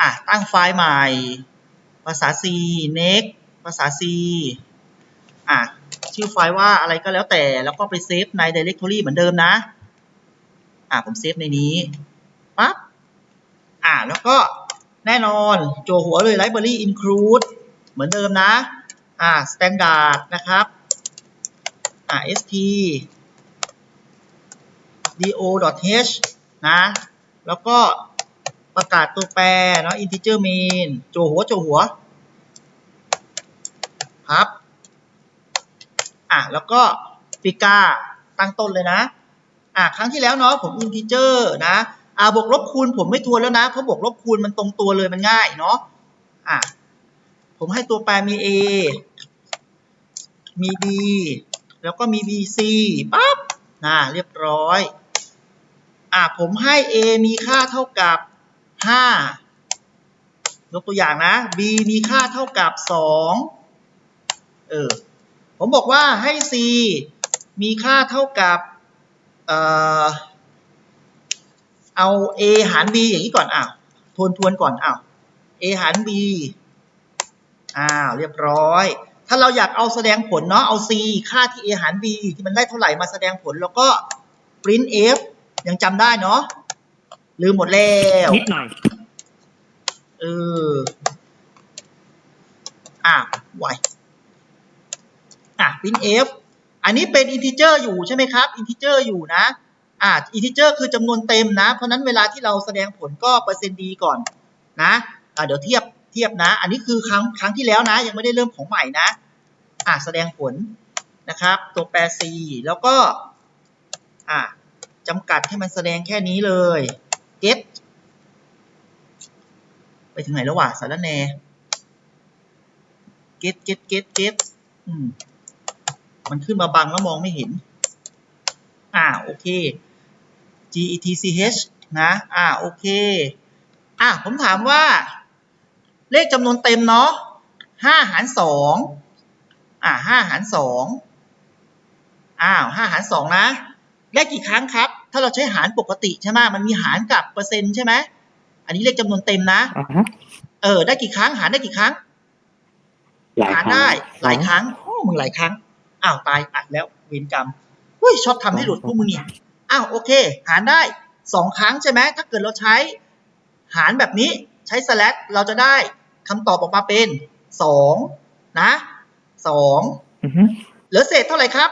อะตั้งไฟล์ใหม่ ภาษา C next ภาษา C อะชื่อไฟล์ว่าอะไรก็แล้วแต่ แล้วก็ไปเซฟใน directory เหมือนเดิมนะ อะผมเซฟในนี้ปั๊บอะแล้วก็แน่นอนโจหัวเลย library include เหมือนเดิมนะ อะ standard นะครับ อะ st do.h นะ แล้วก็ ประกาศตัวแปรเนาะ integer main โจหัวโจหัวครับอะแล้วก็ปิกาตั้งต้นเลยนะอะครั้งที่แล้วเนาะผม integer นะอะบวกลบคูณผมไม่ทวนแล้วนะเพราะบวกลบคูณมันตรงตัวเลยมันง่ายเนาะอะผมให้ตัวแปรมี a มี b แล้วก็มี bc ปั๊บนะเรียบร้อยอะผมให้ a มีค่าเท่ากับ 5ยกตัวอย่างนะ b มีค่าเท่ากับ2เออ ผมบอกว่าให้ c มีค่าเท่ากับเอ่อเอา a หาร b อย่างนี้ก่อนอ้าวทวนทวนก่อนอ้าว a หาร b อ้าวเรียบร้อย ถ้าเราอยากเอาแสดงผลเนาะเอา c ค่าที่ a หาร b ที่มันได้เท่าไหร่มาแสดงผล แล้วก็ print f ยังจำได้เนาะ ลืมหมดแล้วนิดหน่อย เออ อะไวอะ print f อันนี้เป็น integer อยู่ใช่ไหมครับ integer อยู่นะ อะ integer คือจำนวนเต็มนะ เพราะนั้นเวลาที่เราแสดงผลก็เปอร์เซ็นต์ดีก่อนนะ อะ เดี๋ยวเทียบ เทียบนะ อันนี้คือครั้ง ครั้งที่แล้วนะ ยังไม่ได้เริ่มของใหม่นะ อะ แสดงผลนะครับ ตัวแปร c แล้วก็ อะจำกัดให้มันแสดงแค่นี้เลย get ไปถึงไหนแล้ววะสารแหน get get get get อืมมันขึ้นมาบังแล้วมองไม่เห็น อ่าโอเค g e t c h นะ อ่าโอเค อะผมถามว่า เลขจำนวนเต็มเนาะห้าหารสองอ่าห้าหารสองอ้าวห้าหารสองนะ ได้กี่ครั้งครับ ถ้าเราใช้หารปกติใช่ไหมมันมีหารกับเปอร์เซ็นต์ใช่ไหมอันนี้เลขจำนวนเต็มนะอ่าฮะเออ ได้กี่ครั้ง หารได้กี่ครั้งหลายหารครั้งได้ หลายครั้งโอ้มึงหลายครั้ง อ้าวตายอัดแล้วเวรกรรมอุ้ยชอบทำให้หลุดพวกมึงเนี่ย อ้าวโอเค หารได้สองครั้งใช่ไหมถ้าเกิดเราใช้หารแบบนี้ใช้ slash เราจะได้คำตอบออกมาเป็นสองนะสองอือฮึเหลือเศษเท่าไหร่ครับ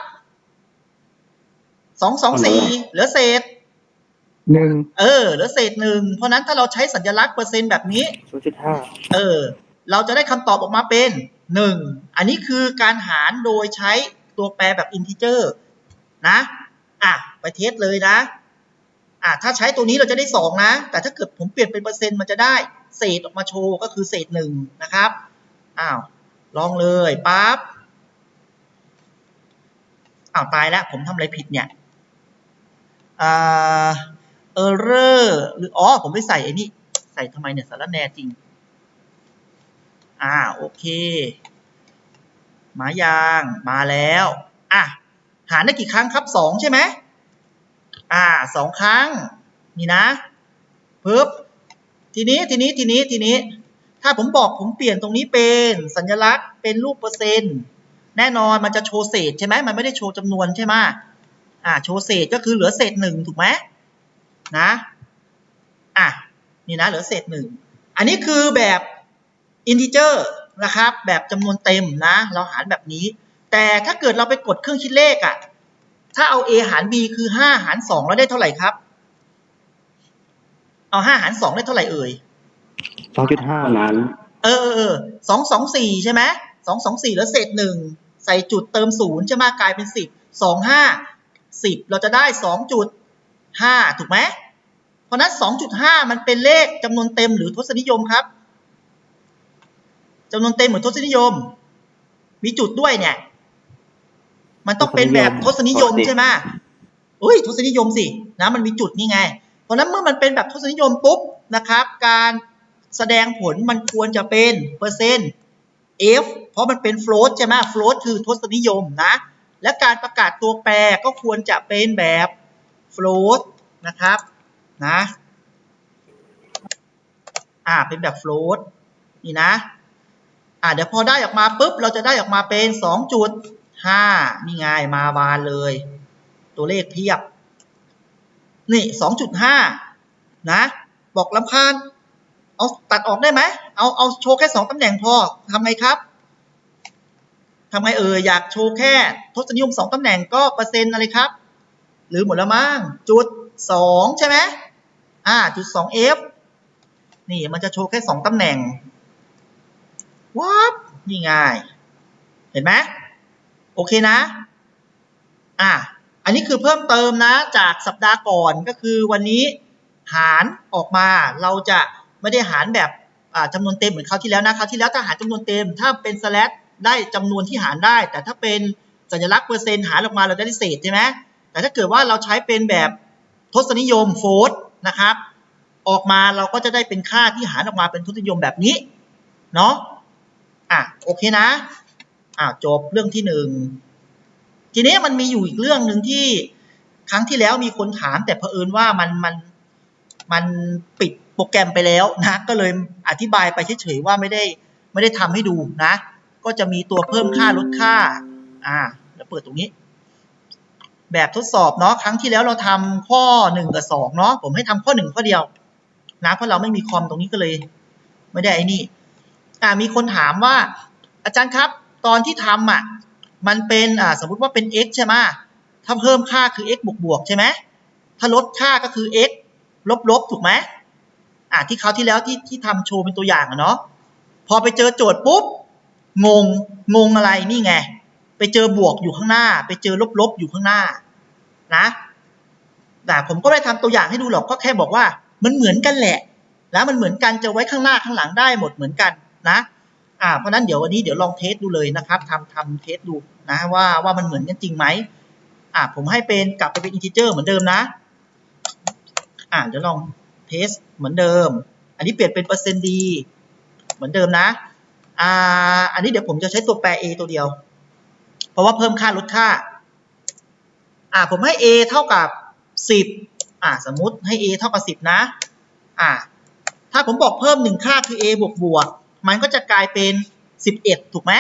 สองสองสี่เหลือเศษหนึ่งเออเหลือเศษหนึ่งเพราะนั้นถ้าเราใช้สัญลักษณ์เปอร์เซ็นต์แบบนี้ศูนย์จุดห้าเออ เราจะได้คำตอบออกมาเป็นหนึ่งอันนี้คือการหารโดยใช้ตัวแปรแบบอินทิเจอร์นะอะไปเทสเลยนะอะถ้าใช้ตัวนี้เราจะได้สองนะ แต่ถ้าเกิดผมเปลี่ยนเป็นเปอร์เซ็นต์มันจะได้เศษออกมาโชว์ก็คือเศษหนึ่งนะครับอ้าวลองเลยปั๊บอ้าวตายแล้วผมทำอะไรผิดเนี่ย อ่าเออเรอร์หรือ อ๋อ ผมไปใส่ไอ้นี่ ใส่ทำไมเนี่ยสารแนจริง อ่า โอเค มายางมาแล้ว อะ หารได้กี่ครั้งครับสองใช่ไหม อ่าสองครั้ง นี่นะปึ๊บทีนี้ ทีนี้ ทีนี้ ทีนี้ ถ้าผมบอกผมเปลี่ยนตรงนี้เป็นสัญลักษณ์เป็นรูปเปอร์เซ็นต์ แน่นอนมันจะโชว์เศษใช่ไหม มันไม่ได้โชว์จำนวนใช่ไหม อ่าโชว์เศษก็คือเหลือเศษหนึ่งถูกไหมนะอะนี่นะเหลือเศษหนึ่งอันนี้คือแบบอินทิเจอร์นะครับ แบบจำนวนเต็มนะ เราหารแบบนี้ แต่ถ้าเกิดเราไปกดเครื่องคิดเลขอะ่ะถ้าเอา a หาร b คือห้าหารสองแล้วได้เท่าไหร่ครับ เอาห้าหารสองได้เท่าไหร่เอ่ยสองจุดห้าล้านเออเออเออสองสองสี่ใช่ไหมสองสองสี่แล้วเศษหนึ่งใส่จุดเติมศูนย์ใช่ไหมกลายเป็นสิบสองห้า สิบเราจะได้สองจุดห้าถูกไหมเพราะนั้นสองจุดห้ามันเป็นเลขจำนวนเต็มหรือทศนิยมครับจำนวนเต็มหรือทศนิยม มีจุดด้วยเนี่ย มันต้องเป็นแบบทศนิยมใช่ไหมอุ้ยทศนิยมสินะมันมีจุดนี่ไง เพราะฉะนั้นเมื่อมันเป็นแบบทศนิยมปุ๊บนะครับ การแสดงผลมันควรจะเป็นเปอร์เซ็นต์ f เพราะมันเป็น float ใช่ไหม float คือทศนิยมนะ และการประกาศตัวแปรก็ควรจะเป็นแบบ float นะครับนะอ่าเป็นแบบ float นี่นะอ่าเดี๋ยวพอได้ออกมาปุ๊บเราจะได้ออกมาเป็นสองจุดห้านี่ไงมาบานเลย ตัวเลขเพียบ นี่สองจุดห้านะ บอกลำคาญเอาตัดออกได้ไหม เอาเอาโชว์แค่สองตำแหน่งพอทำไงครับ ทำไงเอออยากโชว์แค่ทศนิยมสองตำแหน่งก็เปอร์เซ็นต์อะไรครับ หรือหมดแล้วมั้งจุดสองใช่ไหมอ่าจุดสอง f นี่มันจะโชว์แค่สองตำแหน่งวับนี่ไงเห็นไหมโอเคนะ อะอันนี้คือเพิ่มเติมนะจากสัปดาห์ก่อนก็คือวันนี้หารออกมาเราจะไม่ได้หารแบบจำนวนเต็มเหมือนคราวที่แล้วนะคราวที่แล้วถ้าหารจำนวนเต็มถ้าเป็น slash ได้จำนวนที่หารได้ แต่ถ้าเป็นสัญลักษณ์เปอร์เซ็นต์หารออกมาเราได้เศษใช่ไหมแต่ถ้าเกิดว่าเราใช้เป็นแบบทศนิยมโฟร์นะครับ ออกมาเราก็จะได้เป็นค่าที่หารออกมาเป็นทศนิยมแบบนี้เนาะอะโอเคนะอะจบเรื่องที่หนึ่งทีนี้มันมีอยู่อีกเรื่องหนึ่งที่ครั้งที่แล้วมีคนถาม แต่เผอิญว่ามันมันมันปิดโปรแกรมไปแล้วนะ ก็เลยอธิบายไปเฉยๆว่าไม่ได้ไม่ได้ทำให้ดูนะ ก็จะมีตัวเพิ่มค่าลดค่า อ่าเดี๋ยวเปิดตรงนี้ แบบทดสอบเนาะครั้งที่แล้วเราทำข้อหนึ่งกับสองเนาะผมให้ทำข้อหนึ่งข้อเดียวนะเพราะเราไม่มีคอมตรงนี้ก็เลย ไม่ได้ไอ้นี่ อ่ามีคนถามว่า อาจารย์ครับ ตอนที่ทำอะมันเป็นอ่าสมมุติว่าเป็น x ใช่ไหมถ้าเพิ่มค่าคือ x บวกบวกใช่ไหมถ้าลดค่าก็คือ x ลบลบถูกไหมอ่าที่เขาวที่แล้วที่ที่ทำโชว์เป็นตัวอย่างอะเนาะพอไปเจอโจทย์ปุ๊บ งง งงอะไรนี่ไง ไปเจอบวกอยู่ข้างหน้า ไปเจอลบลบอยู่ข้างหน้า นะแต่ผมก็ไม่ได้ทำตัวอย่างให้ดูหรอกก็แค่บอกว่า มันเหมือนกันแหละแล้วมันเหมือนกันจะไว้ข้างหน้าข้างหลังได้หมดเหมือนกันนะอ่าเพราะนั้นเดี๋ยววันนี้เดี๋ยวลองเทสดูเลยนะครับทำทำเทสดูนะว่าว่ามันเหมือนกันจริงไหมอ่าผมให้เป็นกลับไปเป็นอินทิเจอร์เหมือนเดิมนะ อ่าเดี๋ยวลองเทสเหมือนเดิม อันนี้เปลี่ยนเป็นเปอร์เซ็นต์ดี เหมือนเดิมนะ อ่าอันนี้เดี๋ยวผมจะใช้ตัวแปร a ตัวเดียว เพราะว่าเพิ่มค่าลดค่า อ่า ผมให้ a เท่ากับสิบอ่า สมมุติให้ a เท่ากับสิบนะ อ่า ถ้าผมบอกเพิ่มหนึ่งค่าคือ a บวกบวก มันก็จะกลายเป็นสิบเอ็ดถูกไหม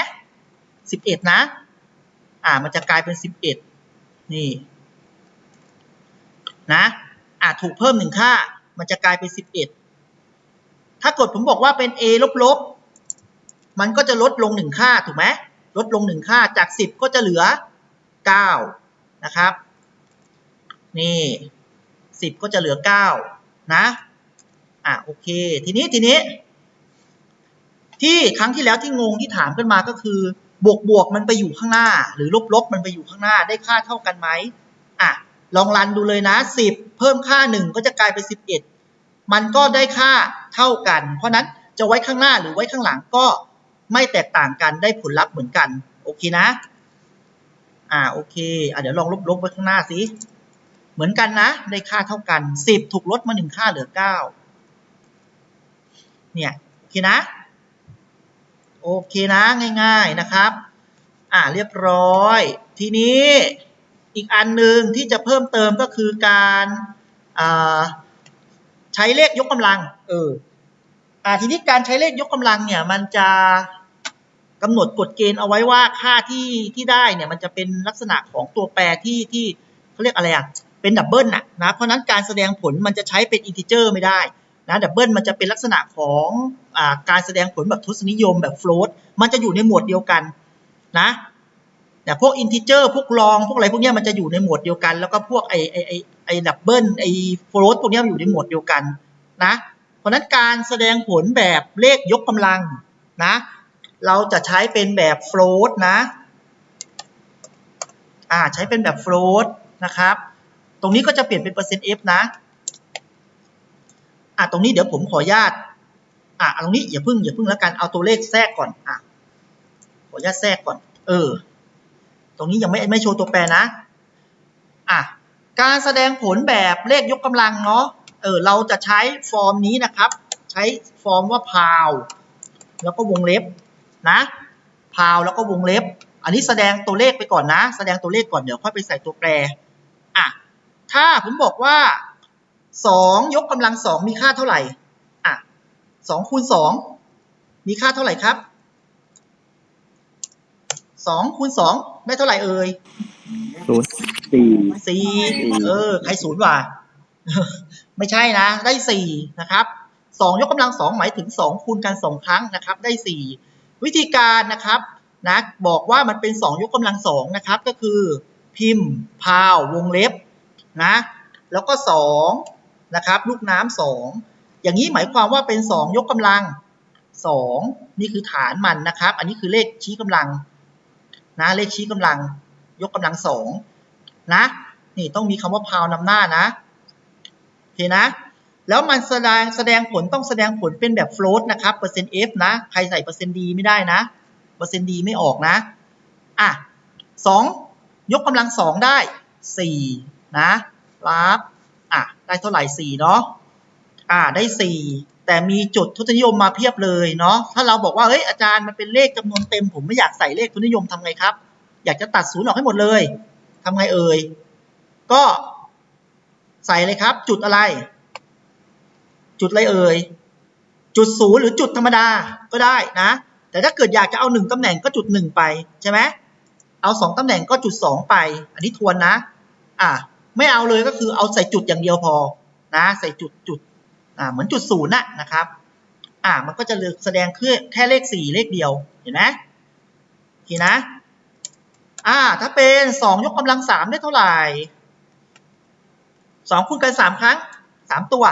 สิบเอ็ดนะ อ่า มันจะกลายเป็นสิบเอ็ดนี่ นะ อ่า ถูกเพิ่มหนึ่งค่า มันจะกลายเป็นสิบเอ็ดถ้ากดผมบอกว่าเป็น a ลบลบ มันก็จะลดลงหนึ่งค่าถูกไหมลดลงหนึ่งค่าจากสิบก็จะเหลือเก้านะครับ นี่สิบก็จะเหลือเก้านะ อะโอเค ทีนี้ทีนี้ ที่ครั้งที่แล้วที่งงที่ถามกันมาก็คือบวกบวกมันไปอยู่ข้างหน้า หรือลบลบมันไปอยู่ข้างหน้าได้ค่าเท่ากันไหมอะลองรันดูเลยนะสิบเพิ่มค่าหนึ่งก็จะกลายเป็นสิบเอ็ดมันก็ได้ค่าเท่ากัน เพราะนั้นจะไว้ข้างหน้าหรือไว้ข้างหลังก็ ไม่แตกต่างกันได้ผลลัพธ์เหมือนกัน โอเคนะ อ่าโอเคอะเดี๋ยวลองลบลบไว้ข้างหน้าสิเหมือนกันนะได้ค่าเท่ากันสิบถูกลดมาหนึ่งค่าเหลือเก้าเนี่ยโอเคนะ โอเคนะง่าย ๆนะครับ อ่าเรียบร้อย ทีนี้อีกอันหนึ่งที่จะเพิ่มเติมก็คือการอ่าใช้เลขยกกำลัง เออ อ่าทีนี้การใช้เลขยกกำลังเนี่ย มันจะกำหนดกฎเกณฑ์เอาไว้ว่าค่าที่ที่ได้เนี่ยมันจะเป็นลักษณะของตัวแปรที่ที่เขาเรียกอะไรอะเป็นดับเบิลน่ะนะเพราะนั้นการแสดงผลมันจะใช้เป็นอินทิเจอร์ไม่ได้นะดับเบิลมันจะเป็นลักษณะของอ่าการแสดงผลแบบทศนิยมแบบโฟลตมันจะอยู่ในหมวดเดียวกันนะแต่พวกอินทิเจอร์พวกลองพวกอะไรพวกนี้มันจะอยู่ในหมวดเดียวกัน แล้วก็พวกไอไอไอไอดับเบิลไอโฟลตพวกนี้มันอยู่ในหมวดเดียวกันนะ ราะนั้นการแสดงผลแบบเลขยกกำลังนะ เราจะใช้เป็นแบบ float นะอ่าใช้เป็นแบบ float นะครับ ตรงนี้ก็จะเปลี่ยนเป็นเปอร์เซ็นต์ f นะอ่าตรงนี้เดี๋ยวผมขออนุญาตอ่าตรงนี้อย่าพึ่งอย่าพึ่งแล้วกันเอาตัวเลขแทรกก่อนอ่าขออนุญาตแทรกก่อน เออ ตรงนี้ยังไม่ไม่โชว์ตัวแปรนะอะการแสดงผลแบบเลขยกกำลังเนาะ ออเราจะใช้ฟอร์มนี้นะครับ ใช้ฟอร์มว่าพาว แล้วก็วงเล็บนะพาวแล้วก็วงเล็บ อันนี้แสดงตัวเลขไปก่อนนะ แสดงตัวเลขก่อนเดี๋ยวค่อยไปใส่ตัวแปรอะถ้าผมบอกว่าสองยกกำลังสองมีค่าเท่าไหร่อะสองคูณสองมีค่าเท่าไหร่ครับสองคูณสองได้เท่าไหร่เอ่ยศูนย์สี่สี่เออใครศูนย์ว่ะ ไม่ใช่นะ ได้สี่นะครับสองยกกำลังสองหมายถึงสองคูณกันสองครั้งนะครับ ได้สี่วิธีการนะครับนะบอกว่ามันเป็นสองยกกำลังสองนะครับ ก็คือ พิมพ์พาววงเล็บนะแล้วก็สองนะครับลูกน้ำสองอย่างนี้หมายความว่าเป็นสองยกกำลังสองนี่คือฐานมันนะครับ อันนี้คือเลขชี้กำลังนะเลขชี้กำลัง ยกกำลังสองนะนี่ต้องมีคำว่าพาวนำหน้านะ เคนะ แล้วมันแสดงแสดงผลต้องแสดงผลเป็นแบบ float นะครับเปอร์เซ็นต์ f นะ ใครใส่เปอร์เซ็นต์ d ไม่ได้นะ เปอร์เซ็นต์ d ไม่ออกนะ อะสองยกกำลังสองได้สี่นะรับอะได้เท่าไหร่สี่เนาะอ่าได้สี่แต่มีจุดทศนิยมมาเพียบเลยเนาะถ้าเราบอกว่าเฮ้ยอาจารย์มันเป็นเลขจำนวนเต็ม ผมไม่อยากใส่เลขทศนิยมทำไงครับ อยากจะตัดศูนย์ออกให้หมดเลยทำไงเอ่ยก็ ใส่เลยครับ จุดอะไร จุดอะไรเอ่ย จุดศูนย์หรือจุดธรรมดาก็ได้นะ แต่ถ้าเกิดอยากจะเอาหนึ่งตำแหน่งก็จุดหนึ่งไปใช่ไหมเอาสองตำแหน่งก็จุดสองไป อันนี้ทวนนะ อะไม่เอาเลยก็คือเอาใส่จุดอย่างเดียวพอนะ ใส่จุดจุดอ่าเหมือนจุดศูนย์น่ะนะครับ อ่ามันก็จะแสดงแค่แค่เลขสี่เลขเดียวเห็นไหมโอเคนะ อ่า ถ้าเป็นสองยกกำลังสามได้เท่าไหร่ สองคูณกันสามครั้งสามตัว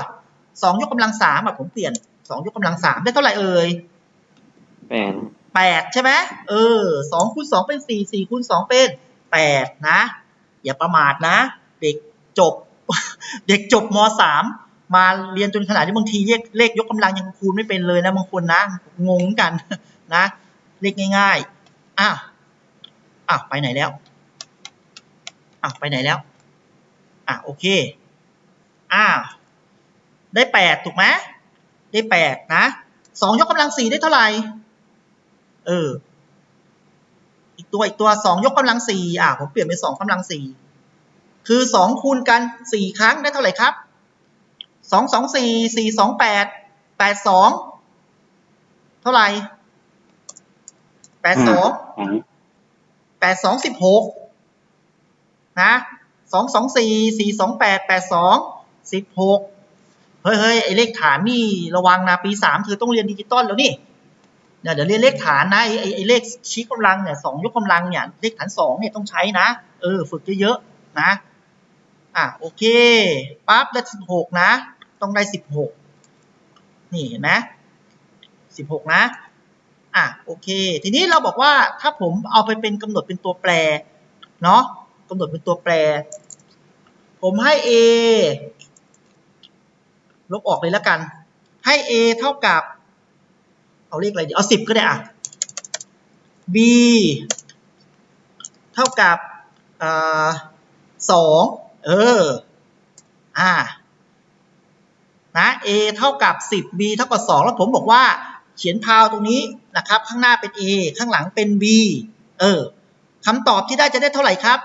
สองยกกำลังสามอะผมเปลี่ยนสองยกกำลังสามได้เท่าไหร่เอ่ยแปดแปดใช่ไหมเออสองคูณสองเป็นสี่สี่คูณสองเป็นแปดนะ อย่าประมาทนะ เด็กจบ เด็กจบมสามมาเรียนจนขนาดที่บางทีเลขเลขยกกำลังยังคูณไม่เป็นเลยนะบางคนนะงงกันนะ เลขง่ายๆอ้าวอ้าวไปไหนแล้วอ้าวไปไหนแล้วอะโอเค อ้าวได้แปดถูกไหมได้แปดนะสองยกกำลังสี่ได้เท่าไหร่ เออ อีกตัวอีกตัวสองยกกำลังสี่อะผมเปลี่ยนเป็นสองกำลังสี่คือสองคูณกันสี่ครั้งได้เท่าไหร่ครับสองสองสี่สี่สองแปดแปดสองเท่าไหร่แปดสองสามแปดสองสิบหกนะสองสองสี่สี่สองแปดแปดสอง สิบหกเฮ้ยเฮ้ยไอเลขฐานนี่ระวังนะปีสามเธอต้องเรียนดิจิตอลแล้วนี่เนี่ยเดี๋ยวเรียนเลขฐานนะไอไอเลขชี้กำลังเนี่ยสองยกกำลังเนี่ยเลขฐานสองเนี่ยต้องใช้นะ เออ ฝึกเยอะๆนะอะโอเคปั๊บได้สิบหกนะ ต้องได้สิบหกนี่เห็นไหมสิบหกนะอะโอเค ทีนี้เราบอกว่าถ้าผมเอาไปเป็นกำหนดเป็นตัวแปรเนาะกำหนดเป็นตัวแปร ผมให้ a ลบออกเลยแล้วกัน ให้ a เท่ากับ เอาเลขอะไรดีเอาสิบก็ได้อะ b เท่ากับสองเออ อ่า นะ a เท่ากับสิบ b เท่ากับสองแล้วผมบอกว่า เขียนพาวตรงนี้นะครับ ข้างหน้าเป็น a ข้างหลังเป็น b เออคำตอบที่ได้จะได้เท่าไหร่ครับ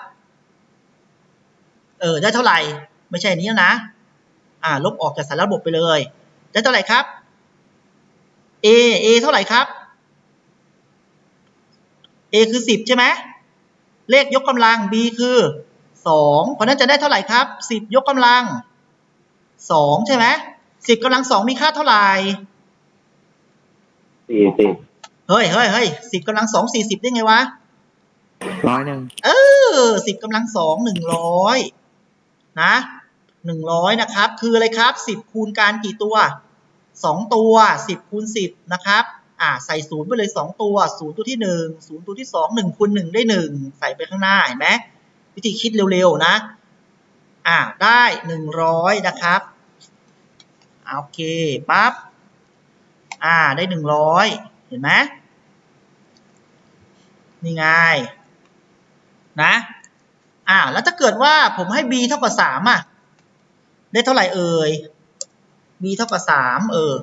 เออ ได้เท่าไหร่ ไม่ใช่นี้นะ อ่าลบออกจากสารระบบไปเลย ได้เท่าไหร่ครับ a a เท่าไหร่ครับ a คือสิบใช่ไหมเลขยกกำลัง b คือสองเพราะฉะนั้นจะได้เท่าไหร่ครับสิบยกกำลังสองใช่ไหมสิบกำลังสองมีค่าเท่าไหร่สี่สิบเฮ้ยเฮ้ยเฮ้ยสิบกำลังสองสี่สิบได้ไงวะร้อยหนึ่งเออสิบกำลังสองหนึ่งร้อยนะ หนึ่งร้อยนะครับ คืออะไรครับสิบคูณการกี่ตัวสองตัวสิบคูณสิบนะครับ อ่า ใส่ศูนย์ไปเลยสองตัวศูนย์ตัวที่หนึ่งศูนย์ตัวที่สองหนึ่งคูณหนึ่งได้หนึ่งใส่ไปข้างหน้า เห็นไหมวิธีคิดเร็วๆ นะ อ่า ได้หนึ่งร้อยนะครับโอเค ปั๊บ อ่า ได้หนึ่งร้อยเห็นไหมนี่ไง นะ อ่า แล้วถ้าเกิดว่าผมให้ b เท่ากับสามอะ ได้เท่าไหร่เอ่ย b เท่ากับสามเออ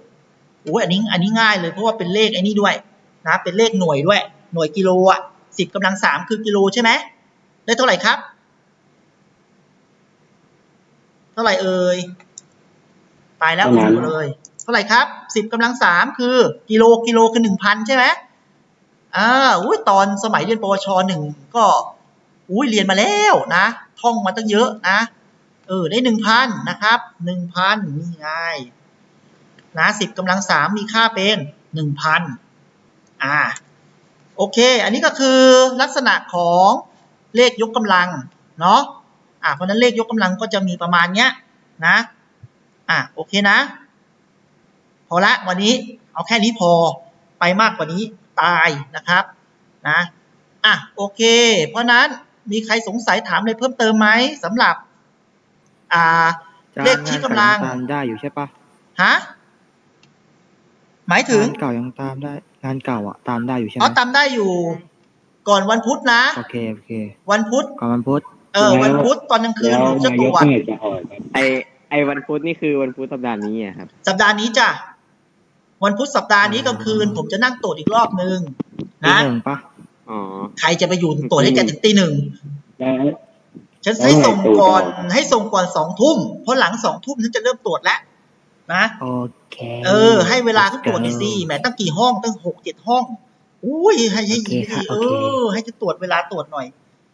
โอ้ยอันนี้อันนี้ง่ายเลยเพราะว่าเป็นเลขไอ้นี่ด้วยนะเป็นเลขหน่วยด้วย หน่วยกิโลอะสิบกำลังสามคือกิโลใช่ไหมได้เท่าไหร่ครับ เท่าไหร่เอ่ยตายแล้วคุณเลยท่าไหร่ครับสิบกำลังสามคือกิโลกิโลคือหนึ่งพันใช่ไหมอ่าอุ้ยตอนสมัยเรียนปวชหนึ่งก็อุ้ยเรียนมาแล้วนะ ท่องมาตั้งเยอะนะ เออได้หนึ่งพันนะครับหนึ่งพันนี่ไงนะสิบกำลังสามมีค่าเป็นหนึ่งพันอ่าโอเค อันนี้ก็คือลักษณะของเลขยกกำลังเนาะอ่าเพราะนั้นเลขยกกำลังก็จะมีประมาณเนี้ยนะอ่าโอเคนะ พอละวันนี้เอาแค่นี้พอไปมากกว่านี้ตายนะครับนะอะโอเค เพราะนั้นมีใครสงสัยถามอะไรเพิ่มเติมไหมสำหรับ อ่าจานเลขชี้กำลังานเก่ายัตามได้อยู่ใช่ปะฮะหมายถึงงานเก่ายังตามได้ งานเก่าอะ ตามได้อยู่ใช่ไหมอ๋อตามได้อยู่ ก่อนวันพุธนะโอเคโอเค วันพุธก่อนวันพุธเออ วันพุธตอนกลางคืนแล้วผมจะนาตยรกวจเมื่อไหร่จะออกครับไอไอวันพุธนี่คือวันพุธสัปดาห์นี้อะครับสัปดาห์นี้จ้ะวันพุธสัปดาห์นี้กลางคืน ผมจะนั่งตรวจอีกรอบนึงตีนะหนึ่งปะอ๋อใครจะไปอยู่ตรวจให้แกถึงตีหนึ่งแล้ว ฉันให้ส่งก่อนให้ส่งก่อนสองทุ่มเพราะหลังสองทุ่มฉันจะเริ่มตรวจแล้วนะโอเคเออ ให้เวลาเขาตรวจดีสิแหมตั้งกี่ห้องตั้งหกเจ็ดห้องอุ้ยให้ให้ดีเออ ให้จะตรวจเวลาตรวจหน่อย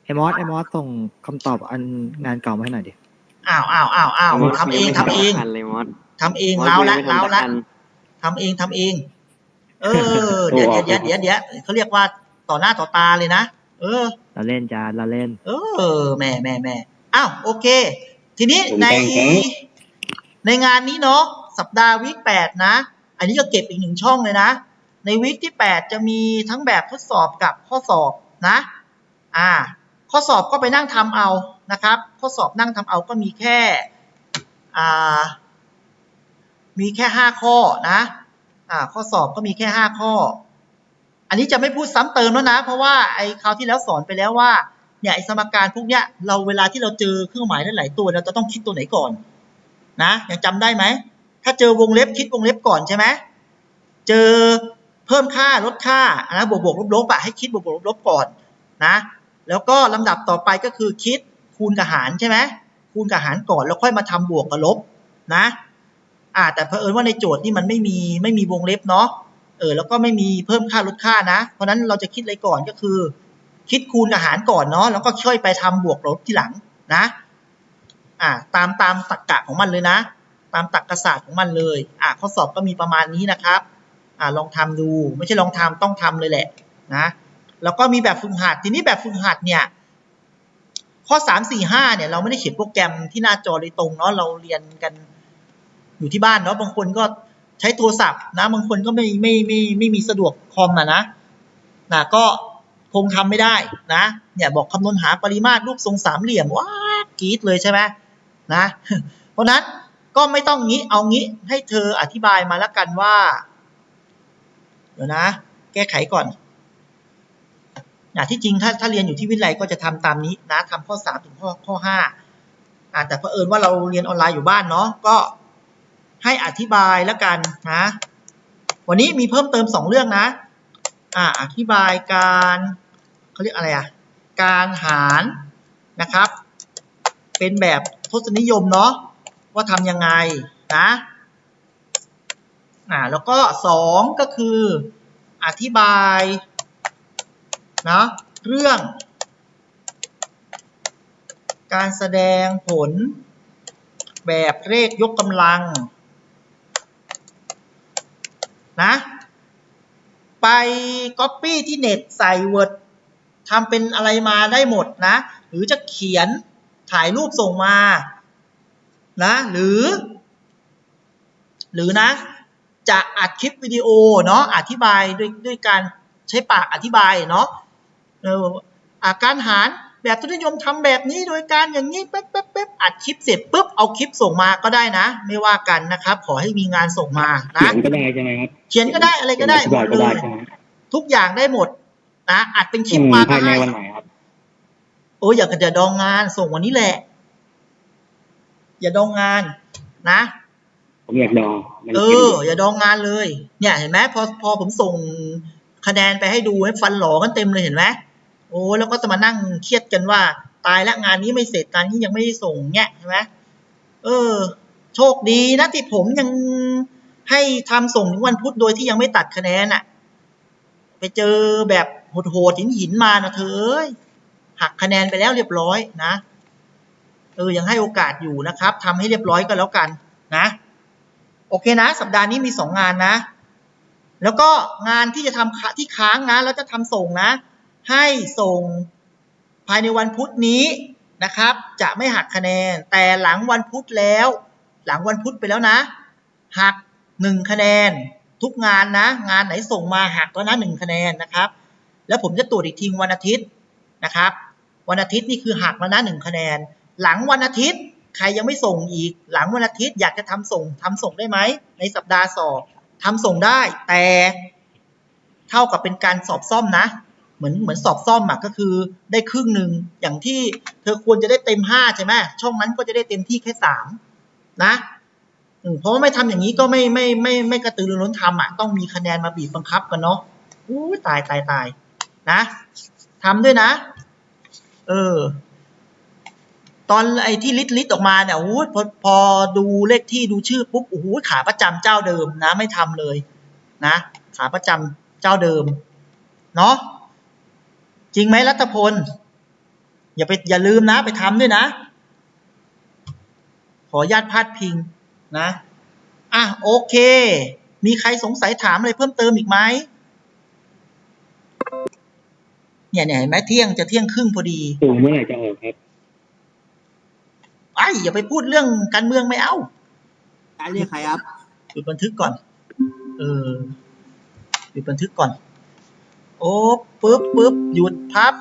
ไอมอสไอมอสส่งคำตอบอันงานเก่ามาให้หน่อยดิอ้าวอ้าวอ้าวอ้าวมอสทำเองยังไม่ทำเองทันเลยมอสทำเองมอสเล้าวละยังไม่เล้าวละทันทำเองทำเอง เออเดี๋ยวเดี๋ยวเดี๋ยวเดี๋ยวเดี๋ยวเขาเรียกว่าต่อหน้าต่อตาเลยนะเออ เราเล่นจานเราเล่น เออแม่แม่แม่อ้าวโอเค ทีนี้ผมในแต่งแก๊งในงานนี้เนาะสัปดาห์วีคแปดนะ อันนี้ก็เก็บอีกหนึ่งช่องเลยนะ ในวีคที่แปดจะมีทั้งแบบทดสอบกับข้อสอบนะ อ่า ข้อสอบก็ไปนั่งทำเอานะครับ ข้อสอบนั่งทำเอาก็มีแค่อ่ามีแค่ห้าข้อนะ อ่า ข้อสอบก็มีแค่ห้าข้อ อันนี้จะไม่พูดซ้ำเติมแล้วนะ เพราะว่าไอ้คราวที่แล้วสอนไปแล้วว่าเนี่ยไอ้สมการพวกเนี้ยเราเวลาที่เราเจอเครื่องหมายหลายๆตัวเราจะต้องคิดตัวไหนก่อนนะยังจำได้ไหมถ้าเจอวงเล็บคิดวงเล็บก่อนใช่ไหมเจอเพิ่มค่าลดค่านะบวกบวกลบลบอะให้คิดบวกบวกลบลบก่อนนะแล้วก็ลำดับต่อไปก็คือคิดคูณกับหารใช่ไหมคูณกับหารก่อนแล้วค่อยมาทำบวกกับลบนะอ่าแต่เผอิญว่าในโจทย์นี่มันไม่มีไม่มีวงเล็บเนาะ เออแล้วก็ไม่มีเพิ่มค่าลดค่านะ เพราะนั้นเราจะคิดอะไรก่อนก็คือ คิดคูณกับหารก่อนเนาะแล้วก็ค่อยไปทำบวกลบทีหลังนะอ่าตามตามตรรกะของมันเลยนะ ตามตรรกศาสตร์ของมันเลยอ่าข้อสอบก็มีประมาณนี้นะครับอ่าลองทำดูไม่ใช่ลองทำต้องทำเลยแหละนะแล้วก็มีแบบฝึกหัดทีนี้แบบฝึกหัดเนี่ยข้อสามสี่ห้าเนี่ยเราไม่ได้เขียนโปรแกรมที่หน้าจอเลยตรงเนาะเราเรียนกันอยู่ที่บ้านเนาะบางคนก็ ใช้โทรศัพท์นะบางคนก็ไม่ไม่ไม่ไม่มีสะดวกคอมนะนะนะก็คงทำไม่ได้นะเนี่ยบอกคำนวณหาปริมาตรรูปทรงสามเหลี่ยมว้ากรีดเลยใช่ไหมนะเพราะนั้นก็ไม่ต้องงี้เอางี้ให้เธออธิบายมาแล้วกันว่า เดี๋ยวนะ แก้ไขก่อนนะที่จริงถ้าถ้าเรียนอยู่ที่วิทยาลัยก็จะทำตามนี้นะทำข้อสามถึงข้อข้อห้าอ่าแต่เผอิญว่าเราเรียนออนไลน์อยู่บ้านเนาะก็ ให้อธิบายแล้วกันนะ วันนี้มีเพิ่มเติมสองเรื่องนะ อ่าอธิบายการเขาเรียกอะไรอะการหารนะครับ เป็นแบบทศนิยมเนาะว่าทำยังไงนะอ่าแล้วก็สองก็คืออธิบายนะเรื่อง การแสดงผลแบบเลขยกกำลัง นะ ไป Copy ที่เน็ตใส่ Word ทำเป็นอะไรมาได้หมดนะ หรือจะเขียนถ่ายรูปส่งมา นะ หรือ หรือนะ จะอัดคลิปวิดีโอเนาะ อธิบายด้วยด้วยการใช้ปากอธิบายเนาะเอออาการหาร แบบทุนนิยมทำแบบนี้โดยการอย่างนี้ป๊บป๊บป๊บอัดคลิปเสร็จปุ๊บเอาคลิปส่งมาก็ได้นะ ไม่ว่ากันนะครับ ขอให้มีงานส่งมาเขีนะยนก็ได้ใช่ไหมครับเขียนก็ได้อะไรก็ได้เขีหมยนดอธิเลบายยก็ได้ใช่ไหมทุกอย่างได้หมดนะอัดเป็นคลิปอืมมาก็ภายในให้วันไหนครับโอ้ยอยากจะดองงานส่งวันนี้แหละ อย่าดองงานนะผมอยากดองมันเอเป็นออย่าดองงานเลย เนี่ยเห็นไหมพอพอผมส่งคะแนนไปให้ดูให้ฟันหลอกันเต็มเลยเห็นไหม โอ้แล้วก็จะมานั่งเครียดกันว่า ตายแล้วงานนี้ไม่เสร็จงานนี้ยังไม่ได้ส่งเนี่ยใช่ไหมเออ โชคดีนะที่ผมยังให้ทำส่งถึงวันพุธโดยที่ยังไม่ตัดคะแนนอะ ไปเจอแบบโหดๆหินหินมานะเธอหักคะแนนไปแล้วเรียบร้อยนะเออยังให้โอกาสอยู่นะครับทำให้เรียบร้อยก็แล้วกันนะ โอเคนะ สัปดาห์นี้มีสองงานนะ แล้วก็งานที่จะทำค้าที่ค้างนะแล้วจะทำส่งนะ ให้ส่งภายในวันพุธนี้นะครับ จะไม่หักคะแนน แต่หลังวันพุธแล้ว หลังวันพุธไปแล้วนะ หักหนึ่งคะแนน ทุกงานนะ งานไหนส่งมาหักแล้วนะหนึ่งคะแนนนะครับ แล้วผมจะตรวจอีกทีวันอาทิตย์นะครับ วันอาทิตย์นี่คือหักแล้วนะหนึ่งคะแนน หลังวันอาทิตย์ใครยังไม่ส่งอีก หลังวันอาทิตย์อยากจะทำส่งทำส่งได้ไหมในสัปดาห์สอบทำส่งได้แต่เท่ากับเป็นการสอบซ่อมนะ เหมือนเหมือนสอบซ่อมอะก็คือได้ครึ่งหนึ่งอย่างที่เธอควรจะได้เต็มห้าใช่ไหมช่องนั้นก็จะได้เต็มที่แค่สามนะเพราะว่าไม่ทำอย่างนี้ก็ไม่ไม่ไม่ไม่กระตือรือร้นทำอะต้องมีคะแนนมาบีบบังคับกันเนาะอู้ตายตายตายนะทำด้วยนะ เออ ตอนไอ้ที่ลิตลิตออกมาเนี่ยโอ้หพอพอดูเลขที่ดูชื่อปุ๊บโอ้โหขาประจำเจ้าเดิมนะ ไม่ทำเลย นะ ขาประจำเจ้าเดิม เนาะ จริงไหมรัตพล อย่าไปอย่าลืมนะ ไปทำด้วยนะ ขออนุญาตพาดพิงนะ อะโอเค มีใครสงสัยถามอะไรเพิ่มเติมอีกไหมเนี่ยเนี่ยเห็นไหมเที่ยงจะเที่ยงครึ่งพอดีส่งเมื่อไหร่จะออกครับไอ้อย่าไปพูดเรื่องการเมืองไม่เอาการเรียกใครครับหยุดบันทึกก่อน เออหยุดบันทึกก่อน โอ้ปึ๊บปึ๊บหยุดพับ